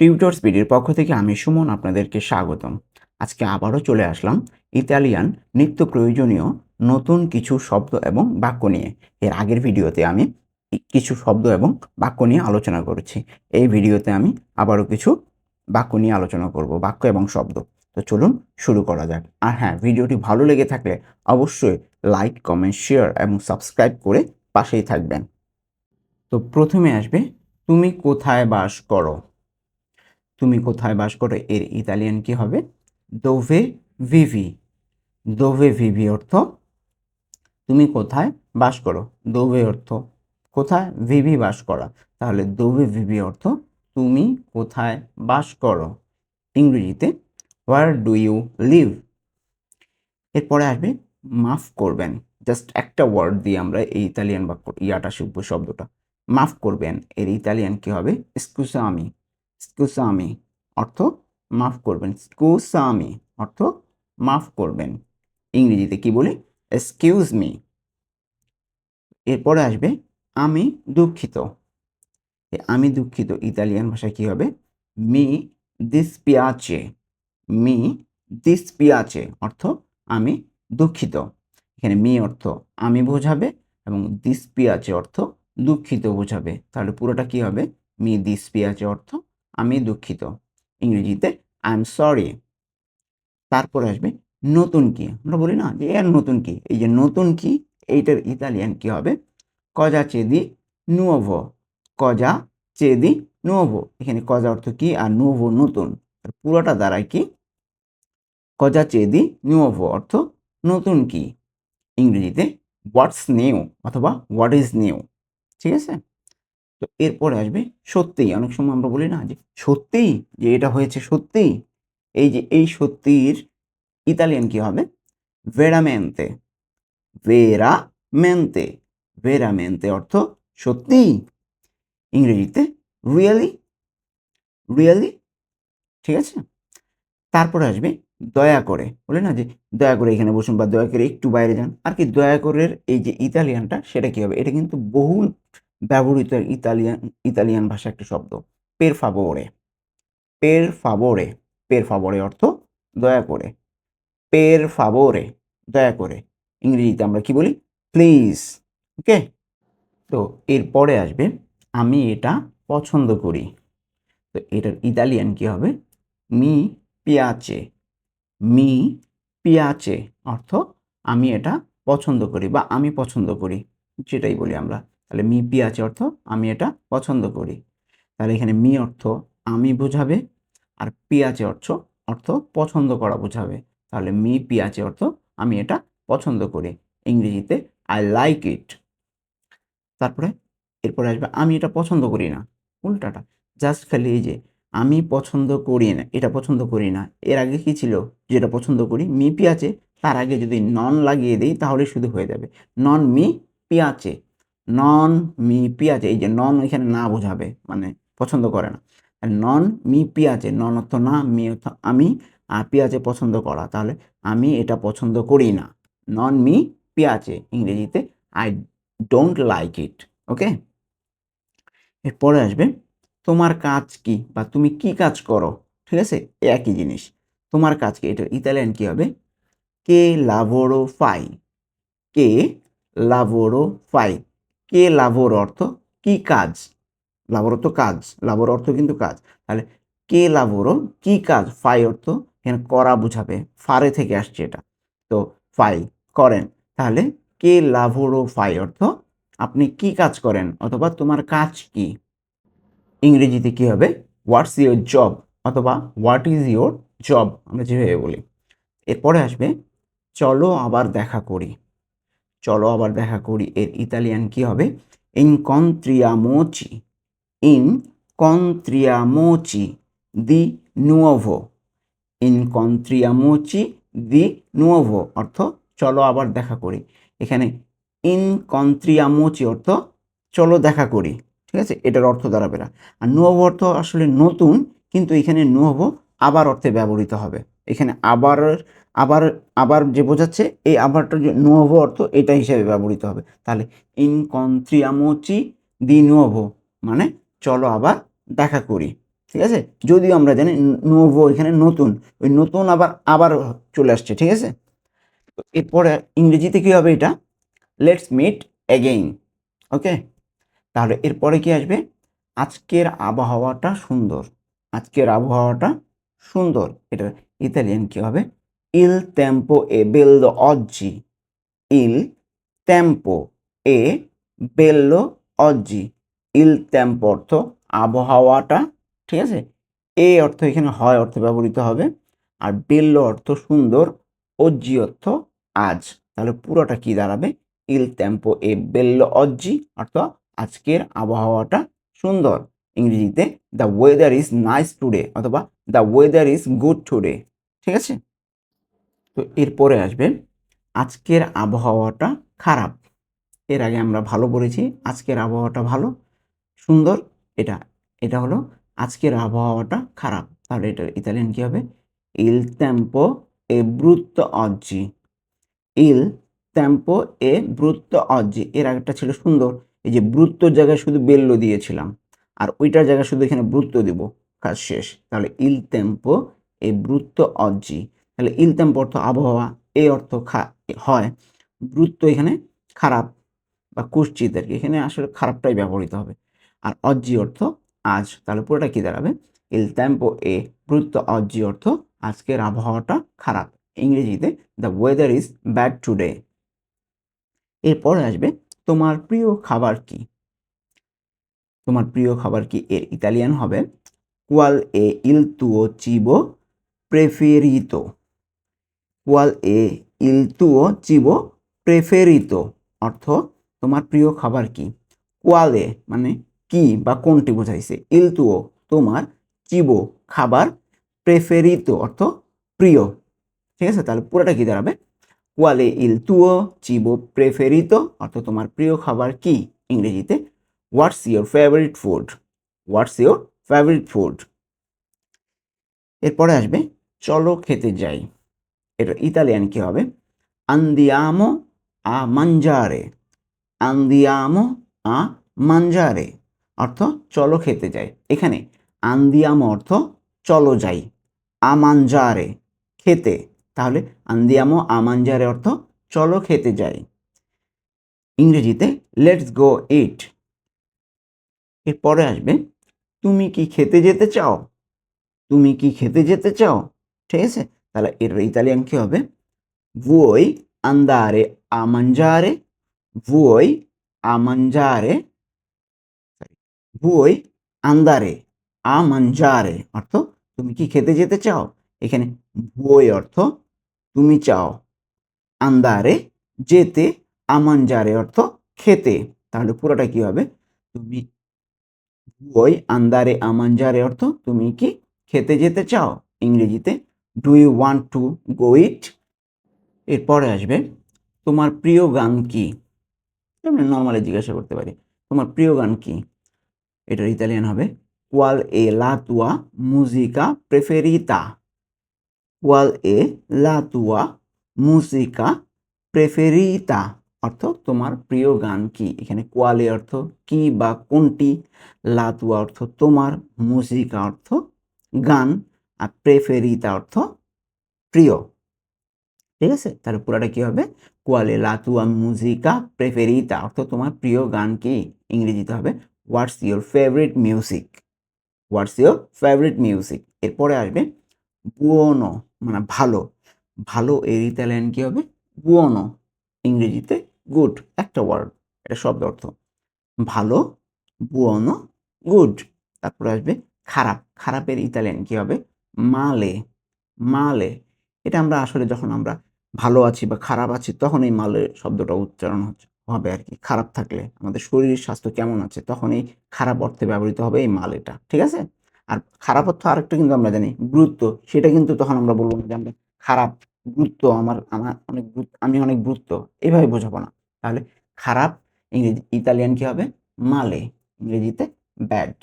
Tutor স্পিডের পক্ষ থেকে আমি সুমন আপনাদেরকে স্বাগতম। আজকে আবারও চলে আসলাম ইতালিয়ান নিত্য প্রয়োজনীয় নতুন কিছু শব্দ এবং বাক্য নিয়ে। এর আগের ভিডিওতে আমি কিছু শব্দ এবং বাক্য নিয়ে আলোচনা করেছি। এই ভিডিওতে আমি আবারও কিছু বাক্য নিয়ে আলোচনা করব, বাক্য এবং শব্দ। তো চলুন শুরু করা যাক। আর হ্যাঁ ভিডিওটি ভালো লেগে থাকলে অবশ্যই লাইক, কমেন্ট, শেয়ার এবং সাবস্ক্রাইব করে পাশেই থাকবেন। তো প্রথমে আসবে, তুমি কোথায় বাস করো? তুমি কোথায় বাস করো? এর ইতালিয়ান কি হবে? দোভে ভিভি দোভে ভিভি অর্থ, তুমি কোথায় বাস করো? দোভে অর্থ, কোথায় ভিভি বাস করা? তাহলে দোভে ভিভি অর্থ, তুমি কোথায় বাস করো? ইংরেজিতে হোয়ার ডু ইউ লিভ এরপরে আসবে, মাফ করবেন। জাস্ট একটা ওয়ার্ড দিয়ে আমরা এই ইতালিয়ান বাক্য, ইয়াটা শিখব শব্দটা। মাফ করবেন, এর ইতালিয়ান কি হবে? স্কুসামি স্কুসামি, অর্থ মাফ করবেন। স্কুসামি, অর্থ মাফ করবেন। ইংরেজিতে কি বলি? এক্সকিউজ মি এরপরে আসবে, আমি দুঃখিত। আমি দুঃখিত, ইতালিয়ান ভাষায় কি হবে? মি দিসপিয়াচে মি দিসপিয়াচে অর্থ আমি দুঃখিত। এখানে মি অর্থ আমি বোঝাবে এবং দিসপিয়াচে অর্থ দুঃখিত বোঝাবে। তাহলে পুরোটা কি হবে? মি দিসপিয়াচে অর্থ আমি দুঃখিত। ইংরেজিতে আই এম সরি তারপরে আসবে, নতুন কি? আমরা বলি, না, যে এর নতুন কি? এই যে নতুন কি, এইটার ইতালিয়ান কি হবে? কজা চেদি নুয়োভো কজা চেদি নুয়োভো এখানে কজা অর্থ কি আর নুয়োভো নতুন? পুরোটা দাঁড়ায় কি? কজা চেদি নুয়োভো অর্থ নতুন কি? ইংরেজিতে হোয়াটস নিউ অথবা হোয়াট ইজ নিউ ঠিক আছে? তো এরপরে আসবে সত্যিই। অনেক সময় আমরা বলি না যে সত্যিই, যে এটা হয়েছে সত্যিই। এই যে এই সত্যির ইতালিয়ান কি হবে? ভেরামেন্তে ভেরামেন্তে ভেরামেন্তে অর্থ সত্যিই। ইংরেজিতে রিয়েলি রিয়েলি ঠিক আছে? তারপরে আসবে দয়া করে। বলে না যে দয়া করে এখানে বসুন বা দয়া করে একটু বাইরে যান। আর কি দয়া করের এই যে ইতালিয়ানটা, সেটা কি হবে? এটা কিন্তু বহুল ব্যবহৃত ইতালিয়ান ইতালিয়ান ভাষা একটা শব্দ। পের ফাবোরে পের ফাবোরে পের ফাবোরে অর্থ, দয়া করে। পের ফাবোরে দয়া করে। ইংরেজিতে আমরা কি বলি? Please okay? তো এরপরে আসবে, আমি এটা পছন্দ করি। তো এটার ইতালিয়ান কি হবে? মি পিয়াচে মি পিয়াচে অর্থ, আমি এটা পছন্দ করি বা আমি পছন্দ করি যেটাই বলি আমরা। তাহলে মি পিয়াচে অর্থ আমি এটা পছন্দ করি। তাহলে এখানে মি অর্থ আমি বোঝাবে আর পিয়াচে অর্থ অর্থ পছন্দ করা বোঝাবে। তাহলে মি পিয়াচে অর্থ আমি এটা পছন্দ করি। ইংরেজিতে আই লাইক ইট তারপরে এরপরে আসবে আমি এটা পছন্দ করি না। উল্টাটা জাস্ট খালি এই যে আমি পছন্দ করি না, এটা পছন্দ করি না, এর আগে কি ছিল? যেটা পছন্দ করি, মি পিয়াচে তার আগে যদি নন লাগিয়ে দিই তাহলে শুধু হয়ে যাবে। নন মি পিয়াচে নন মি পিয়াচে এই যে নন এখানে না বোঝাবে মানে পছন্দ করে না। নন মি পিয়াচে নন অর্থ না মি অর্থ আমি, আর পিয়াচে পছন্দ করা, তাহলে আমি এটা পছন্দ করি না। নন মি পিয়াচে ইংরেজিতে I don't like it okay এরপরে আসবে, তোমার কাজ কি বা তুমি কি কাজ করো? ঠিক আছে? একই জিনিস। তোমার কাজ কি? এটা ইতালিয়ান কি হবে? কে লাভোরো ফাই। কে লাভোরো ফাই। কে লাভোর অর্থ? কি কাজ? লাভোর অর্থ কাজ, লাভর অর্থ কিন্তু কাজ। তাহলে কে লাভোরো কি কাজ? ফাই অর্থ, এখানে করা বুঝাবে, ফারে থেকে আসছে এটা। তো ফাই, করেন। তাহলে কে লাভোরো ফাই অর্থ, আপনি কি কাজ করেন অথবা তোমার কাজ কি? ইংরেজিতে কি হবে? হোয়াটস ইউর জব অথবা হোয়াট ইজ ইউর জব আমরা যেভাবে বলি। এরপরে আসবে, চলো আবার দেখা করি। চলো আবার দেখা করি, এর ইতালিয়ান কি হবে? ইন কন্ত্রিয়ামোচি ইন কন্ত্রিয়ামোচি দি নুয়োভো ইন কন্ত্রিয়ামোচি দি নুয়োভো অর্থ চলো আবার দেখা করি। এখানে ইন কন্ত্রিয়ামোচি অর্থ চলো দেখা করি, ঠিক আছে? এটার অর্থ দাঁড়াবে না। আর নুয়োভো অর্থ আসলে নতুন, কিন্তু এখানে নুয়োভো আবার অর্থে ব্যবহৃত হবে। এখানে আবার আবার আবার যে বোঝাচ্ছে, এই আবারটা যে নুয়োভো অর্থ, এটা হিসেবে ব্যবহৃত হবে। তাহলে ইন ইনকন্ত্রিয়ামোচি দি নুয়োভো মানে চলো আবার দেখা করি, ঠিক আছে? যদিও আমরা জানি নোভো এখানে নতুন, ওই নতুন আবার আবার চলে আসছে, ঠিক আছে? তো এরপরে ইংরেজিতে কী হবে এটা? লেটস মিট অ্যাগেইন ওকে তাহলে এরপরে কি আসবে? আজকের আবহাওয়াটা সুন্দর, আজকের আবহাওয়াটা সুন্দর। এটা ইতালিয়ান কী হবে? ইল টেম্পো এ বেলদো অজ্জি ইল টেম্পো এ বেল্লো অজ্জি ইল টেম্পো অর্থ আবহাওয়াটা, ঠিক আছে? এ অর্থ এখানে হয় অর্থ ব্যবহৃত হবে। আর বেল্লো অর্থ সুন্দর অজ্জি অর্থ আজ। তাহলে পুরোটা কি দাঁড়াবে? ইল টেম্পো এ বেল্লো অজ্জি অর্থ আজকের আবহাওয়াটা সুন্দর। ইংরেজিতে the weather is nice today অথবা the weather is good today ঠিক আছে? তো এরপরে আসবে, আজকের আবহাওয়াটা খারাপ। এর আগে আমরা ভালো বলেছি, আজকের আবহাওয়াটা ভালো, সুন্দর, এটা এটা হলো আজকের আবহাওয়াটা খারাপ। তাহলে এটার ইতালিয়ান কী হবে? ইল টেম্পো এ ব্রুত্ত অজ্জি ইল টেম্পো এ ব্রুত্ত অজ্জি এর আগেরটা ছিল সুন্দর, এই যে ব্রুত্তর জায়গায় শুধু বেল্লো দিয়েছিলাম, আর ওইটার জায়গায় শুধু এখানে ব্রুত্ত দিব, কাজ শেষ। তাহলে ইল টেম্পো এ ব্রুত্ত অজ্জি তাহলে ইল টেম্পো অর্থ আবহাওয়া এই অর্থ হয়। ব্রুত্ত এখানে খারাপ বা কুশ্চিত আর কি এখানে আসলে খারাপটাই ব্যবহৃত হবে। আর অজ্জি অর্থ আজ। তাহলে পুরোটা কী দাঁড়াবে? ইল টেম্পো এ। ব্রুত্ত অজ্জি অর্থ আজকের আবহাওয়াটা খারাপ। ইংরেজিতে the weather is bad today এরপরে আসবে, তোমার প্রিয় খাবার কি? তোমার প্রিয় খাবার কি? এর ইতালিয়ান হবে, কুয়াল এ ইল তুও চিবো প্রেফেরিতো কুয়াল এ ইল তুও চিবো প্রেফেরিতো অর্থ, তোমার প্রিয় খাবার কি? কোয়ালে মানে কি বা কোনটি বোঝাইছে? ইল তুও তোমার চিবো খাবার প্রেফেরিত অর্থ, প্রিয়। ঠিক আছে? তাহলে পুরোটা কি দাঁড়াবে? কোয়ালে ইল তুও চিবো প্রেফেরিতো অর্থ, তোমার প্রিয় খাবার কি? ইংরেজিতে what's your favourite food what's your favourite food এরপরে আসবে, চলো খেতে যাই। এটা ইতালিয়ান কি হবে? আন্দিয়ামো আ মাঞ্জারে আন্দিয়ামো আ মাঞ্জারে অর্থ চলো খেতে যাই। এখানে আন্দিয়ামো অর্থ চলো যাই। আমাঞ্জারে খেতে। তাহলে আন্দিয়ামো আমাঞ্জারে অর্থ চলো খেতে যাই। ইংরেজিতে লেটস গো ইট এরপরে আসবে, তুমি কি খেতে যেতে চাও? তুমি কি খেতে যেতে চাও? ঠিক আছে? তাহলে এর ইতালিয়ান কি হবে? andare a mangiare? vuoi a mangiare? Vuoi andare অর্থ, তুমি কি খেতে যেতে চাও? এখানে vuoi অর্থ, তুমি চাও আন্দারে যেতে আমাঞ্জারে অর্থ, খেতে তাহলে পুরোটা কি হবে? তুমি vuoi আন্দারে mangiare অর্থ, তুমি কি খেতে যেতে চাও? ইংরেজিতে do you want to go eat এরপরে আসবে, তোমার প্রিয় গান কি? আমরা নর্মালি জিজ্ঞাসা করতে পারি, তোমার প্রিয় গান কি? এটার ইতালিয়ান হবে কোয়াল এ লা তুয়া মুজিকা প্রেফেরিতা কোয়াল এ লা তুয়া মুজিকা প্রেফেরিতা অর্থ, তোমার প্রিয় গান কি? এখানে কোয়ালে অর্থ, কি বা কোনটি? লাতুয়া অর্থ, তোমার মুজিকা অর্থ, গান। আর প্রেফেরিতা অর্থ প্রিয়। ঠিক আছে? তাহলে পুরাটা কি হবে? কোয়ালে লাতুয়া মুজিকা প্রেফেরিতা অর্থ তোমার প্রিয় গান কি? ইংরেজিতে হবে what's your favourite music what's your favourite music এরপরে আসবে বুয়নো মানে ভালো। ভালো এর ইতালিয়ান কি হবে? বুয়নো ইংরেজিতে গুড একটা ওয়ার্ড এটা শব্দ অর্থ। ভালো বুয়নো গুড তারপরে আসবে, খারাপ। খারাপের ইতালিয়ান কি হবে? মালে মালে, এটা আমরা আসলে যখন আমরা ভালো আছি বা খারাপ আছি, তখন এই মালে শব্দটা উচ্চারণ হচ্ছে, হবে আর কি। খারাপ থাকলে আমাদের শরীরের স্বাস্থ্য কেমন আছে, তখন এই খারাপ অর্থে ব্যবহৃত হবে এই মাল এটা, ঠিক আছে? আর খারাপ অর্থ আরেকটা কিন্তু আমরা জানি, গুরুত্ব, সেটা কিন্তু তখন আমরা বলব যে আমরা খারাপ, গুরুত্ব আমার আমার অনেক গুরুত্ব, আমি অনেক গুরুত্ব এইভাবে বোঝাবো না। তাহলে খারাপ, ইংরেজি, ইতালিয়ান কি হবে? মালে, ইংরেজিতে ব্যাড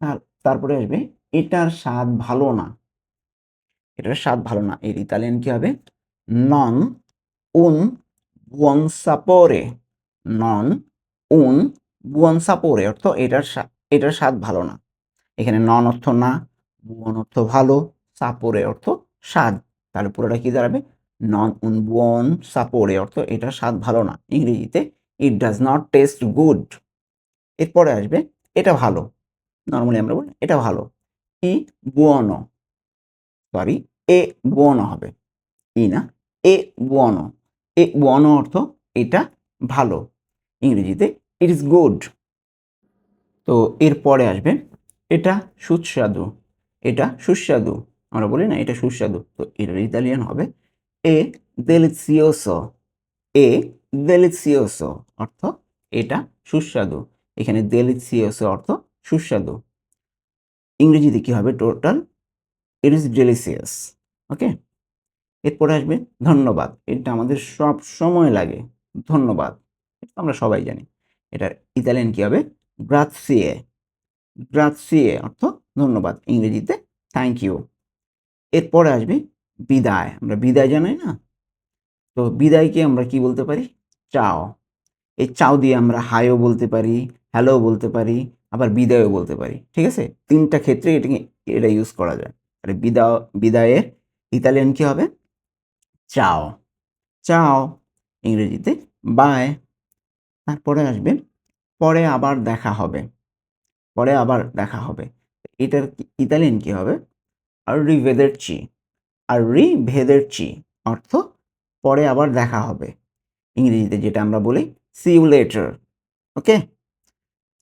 আর তারপরে আসবে এটার স্বাদ ভালো না। এটার স্বাদ ভালো না। এর ইতালিয়ান কি হবে? নন উন বুয়ন সাপোরে নন উন বুয়ন সাপোরে অর্থ এটার এটার স্বাদ ভালো না। এখানে নন অর্থ না বুয়ন অর্থ ভালো সাপোরে অর্থ স্বাদ। তাহলে পুরোটা কি দাঁড়াবে? নন উন বুয়ন সাপোরে অর্থ এটার স্বাদ ভালো না। ইংরেজিতে it does not taste good এরপরে আসবে, এটা ভালো। নর্মালি আমরা বলি, এটা ভালো। ই বুয়নো। সরি এ বুয়নো হবে। ই না? এ বুয়নো। এ বুয়নো অর্থ এটা ভালো। ইংরেজিতে ইট ইজ গুড তো এরপরে আসবে, এটা সুস্বাদু। এটা সুস্বাদু। আমরা বলি না এটা সুস্বাদু। তো এটার ইতালিয়ান হবে এ দেলিসিওসো এ দেলিসিওসো অর্থ এটা সুস্বাদু। এখানে দেলিসিওসো অর্থ সুস্বাদু। ইংরেজিতে কি হবে total it is delicious okay এরপরে আসবে ধন্যবাদ। এটা আমাদের সব সময় লাগে। ধন্যবাদ। এটা আমরা সবাই জানি। এটার ইতালিয়ান কি হবে? গ্রাৎসিয়ে গ্রাৎসিয়ে অর্থ ধন্যবাদ। ইংরেজিতে থ্যাংক ইউ এরপরে আসবে বিদায়। আমরা বিদায় জানাই না? তো বিদায়কে আমরা কি বলতে পারি? চাও। এই চাও দিয়ে আমরা হাইও বলতে পারি হ্যালো বলতে পারি আবার বিদায়ও বলতে পারি, ঠিক আছে? তিনটা ক্ষেত্রে এটাকে, এটা ইউজ করা যায়। আর বিদায়, বিদায়ের ইতালিয়ান কি হবে? চাও। চাও, ইংরেজিতে বাই তারপরে আসবে, পরে আবার দেখা হবে। পরে আবার দেখা হবে। এটার ইতালিয়ান কি হবে? আর রিভেদের চি আর রিভেদের চি অর্থ পরে আবার দেখা হবে। ইংরেজিতে যেটা আমরা বলি সি ইউ লেটার ওকে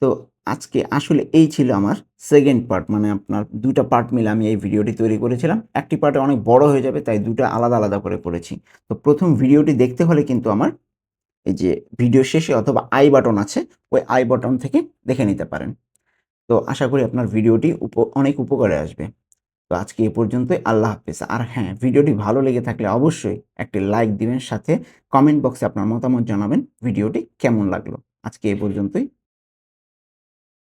তো আজকে আসলে এই ছিল আমার সেকেন্ড পার্ট মানে আপনার দুটা পার্ট মিলে আমি এই ভিডিওটি তৈরি করেছিলাম। একটি পার্টে অনেক বড় হয়ে যাবে, তাই দুটো আলাদা আলাদা করে করেছি। তো প্রথম ভিডিওটি দেখতে হলে কিন্তু আমার এই যে ভিডিও শেষে অথবা আই বাটন আছে, ওই আই বাটন থেকে দেখে নিতে পারেন। তো আশা করি আপনার ভিডিওটি উপ, অনেক উপকারে আসবে। তো আজকে এ পর্যন্তই, আল্লাহ হাফেজ। আর হ্যাঁ ভিডিওটি ভালো লেগে থাকলে অবশ্যই একটি লাইক দিবেন, সাথে কমেন্ট বক্সে আপনার মতামত জানাবেন ভিডিওটি কেমন লাগল। আজকে এ পর্যন্তই